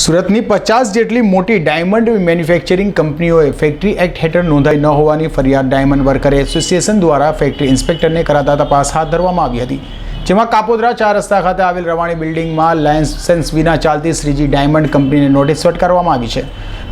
સુરતની પચાસ જેટલી મોટી ડાયમંડ મેન્યુફેક્ચરિંગ કંપનીઓએ ફેક્ટરી એક્ટ હેઠળ નોંધાઈ ન હોવાની ફરિયાદ ડાયમંડ વર્કર એસોસિએશન દ્વારા ફેક્ટરી ઇન્સ્પેક્ટરને કરાતા તપાસ હાથ ધરવામાં આવી હતી. જેમાં કાપોદ્રા ચાર રસ્તા ખાતે આવેલ રવાણી બિલ્ડિંગમાં લાયન્સ વિના ચાલતી શ્રીજી ડાયમંડ કંપનીને નોટિસ ફટકારવામાં આવી છે.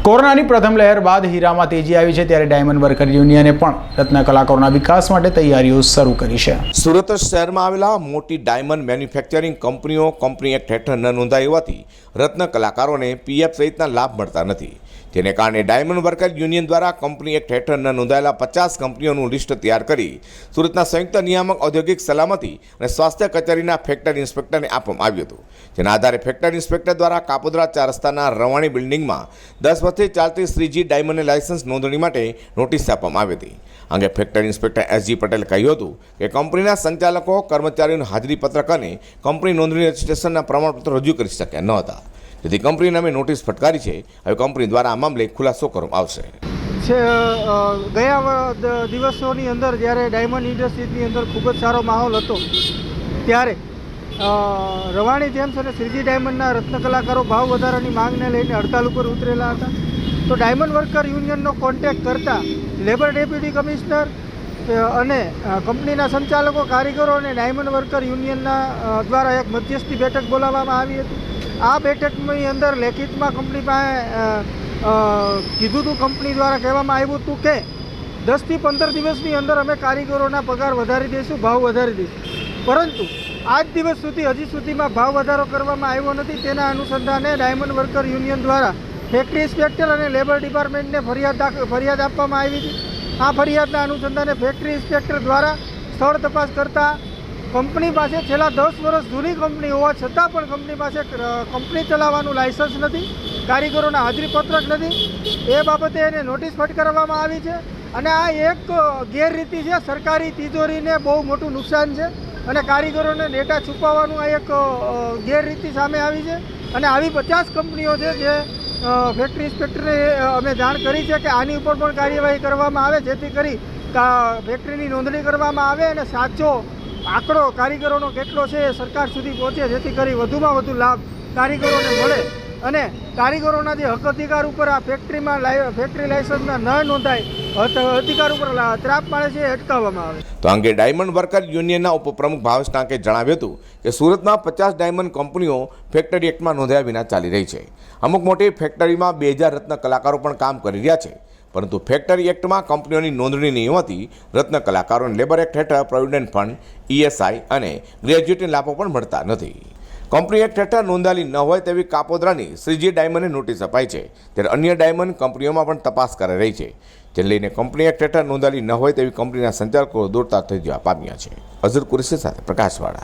કોરોનાની પ્રથમ લહેર બાદ હીરામાં તેજી આવી છે ત્યારે ડાયમંડ વર્કર યુનિયને પણ રત્ન કલાકારોના વિકાસ માટે તૈયારીઓ શરૂ કરી છે. સુરત શહેરમાં આવેલા મોટી ડાયમંડ મેન્યુફેક્ચરિંગ કંપનીઓ, કંપની એક્ટ હેઠળ ન નોંધાઈ હોવાથી રત્ન કલાકારોને પીએફ સહિતના લાભ મળતા નથી. જેને કારણે ડાયમંડ વર્કર યુનિયન દ્વારા કંપની એક્ટ હેઠળ ન નોંધાયેલા પચાસ કંપનીઓનું લિસ્ટ તૈયાર કરી સુરતના સંયુક્ત નિયામક ઔદ્યોગિક સલામતી અને સ્વાસ્થ્ય કચેરીના ફેક્ટરી ઇન્સ્પેક્ટરને આપવામાં આવ્યું હતું. જેના આધારે ફેક્ટરી ઇન્સ્પેક્ટર દ્વારા કાપોદ્રા ચાર રસ્તાના રવાણી બિલ્ડિંગમાં દસ વર્ષથી ચાલતી શ્રીજી ડાયમંડને લાયસન્સ નોંધણી માટે નોટિસ આપવામાં આવી હતી. અંગે ફેક્ટરી ઇન્સ્પેક્ટર એસજી પટેલે કહ્યું હતું કે કંપનીના સંચાલકો, કર્મચારીઓનું હાજરીપત્રક અને કંપની નોંધણી રજિસ્ટ્રેશનના પ્રમાણપત્ર રજૂ કરી શક્યા ન હતા. જેથી કંપનીને અમે નોટિસ ફટકારી છે. હવે કંપની દ્વારા આ મામલે ખુલાસો કરવામાં આવશે. છે ગયા દિવસોની અંદર જ્યારે ડાયમંડ ઇન્ડસ્ટ્રીઝની અંદર ખૂબ જ સારો માહોલ હતો, ત્યારે રવાણી જેમ્સ અને શ્રીજી ડાયમંડના રત્ન કલાકારો ભાવ વધારાની માંગને લઈને હડતાલ ઉપર ઉતરેલા હતા. તો ડાયમંડ વર્કર યુનિયનનો કોન્ટેક્ટ કરતા લેબર ડેપ્યુટી કમિશનર અને કંપનીના સંચાલકો, કારીગરો અને ડાયમંડ વર્કર યુનિયનના દ્વારા એક મધ્યસ્થી બેઠક બોલાવવામાં આવી હતી. આ બેઠકની અંદર લેખિતમાં કંપની પાસે કીધું હતું કંપની દ્વારા કહેવામાં આવ્યું હતું કે, દસથી પંદર દિવસની અંદર અમે કારીગરોના પગાર વધારી દઈશું, ભાવ વધારી દઈશું. પરંતુ આજ દિવસ સુધી હજી સુધીમાં ભાવ વધારો કરવામાં આવ્યો નથી. તેના અનુસંધાને ડાયમંડ વર્કર યુનિયન દ્વારા ફેક્ટરી ઇન્સ્પેક્ટર અને લેબર ડિપાર્ટમેન્ટને ફરિયાદ ફરિયાદ આપવામાં આવી હતી. આ ફરિયાદના અનુસંધાને ફેક્ટરી ઇન્સ્પેક્ટર દ્વારા સ્થળ તપાસ કરતા કંપની પાસે છેલ્લા દસ વર્ષ જૂની કંપની હોવા છતાં પણ કંપની પાસે કંપની ચલાવવાનું લાયસન્સ નથી, કારીગરોના હાજરીપત્રક નથી. એ બાબતે એને નોટિસ ફટકારવામાં આવી છે. અને આ એક ગેરરીતિ છે. સરકારી તિજોરીને બહુ મોટું નુકસાન છે. અને કારીગરોને ડેટા છુપાવવાનું આ એક ગેરરીતિ સામે આવી છે. અને આવી પચાસ કંપનીઓ છે જે ફેક્ટરી ઇન્સ્પેક્ટરને અમે જાણ કરી છે કે આની ઉપર પણ કાર્યવાહી કરવામાં આવે, જેથી કરી ફેક્ટરીની નોંધણી કરવામાં આવે અને સાચો આંકડો કારીગરોનો કેટલો છે એ સરકાર સુધી પહોંચે, જેથી કરી વધુમાં વધુ લાભ કારીગરોને મળે. અને કારીગરોના જે હક અધિકાર ઉપર આ ફેક્ટરીમાં ફેક્ટરી લાયસન્સના ન નોંધાય અધિકાર ઉપર ત્રાપ પાડે છે અટકાવવામાં આવે તો અંગે ડાયમંડ વર્કર યુનિયનના ઉપપ્રમુખ ભાવેશ ટાંકે જણાવ્યું હતું કે સુરતમાં પચાસ ડાયમંડ કંપનીઓ ફેક્ટરી એક્ટમાં નોંધાયા વિના ચાલી રહી છે. અમુક મોટી ફેક્ટરીમાં બે હજાર રત્ન કલાકારો પણ કામ કરી રહ્યા છે. પરંતુ ફેક્ટરી એક્ટમાં કંપનીઓની નોંધણી નહીં હોવાથી રત્ન કલાકારોને લેબર એક્ટ હેઠળ પ્રોવિડન્ટ ફંડ ઈએસઆઈ અને ગ્રેજ્યુએટની લાભો પણ મળતા નથી. કંપની એક્ટ હેઠળ નોંધાયેલી ન હોય તેવી કાપોદ્રાની શ્રીજી ડાયમંડને નોટિસ અપાઈ છે. ત્યારે અન્ય ડાયમંડ કંપનીઓમાં પણ તપાસ કરાઈ રહી છે. જેને લઈને કંપની એક્ટ હેઠળ નોંધાયેલી ન હોય તેવી કંપનીના સંચાલકો દોડતા થઈ જવા પામ્યા છે. અઝર કુરેશી સાથે પ્રકાશવાળા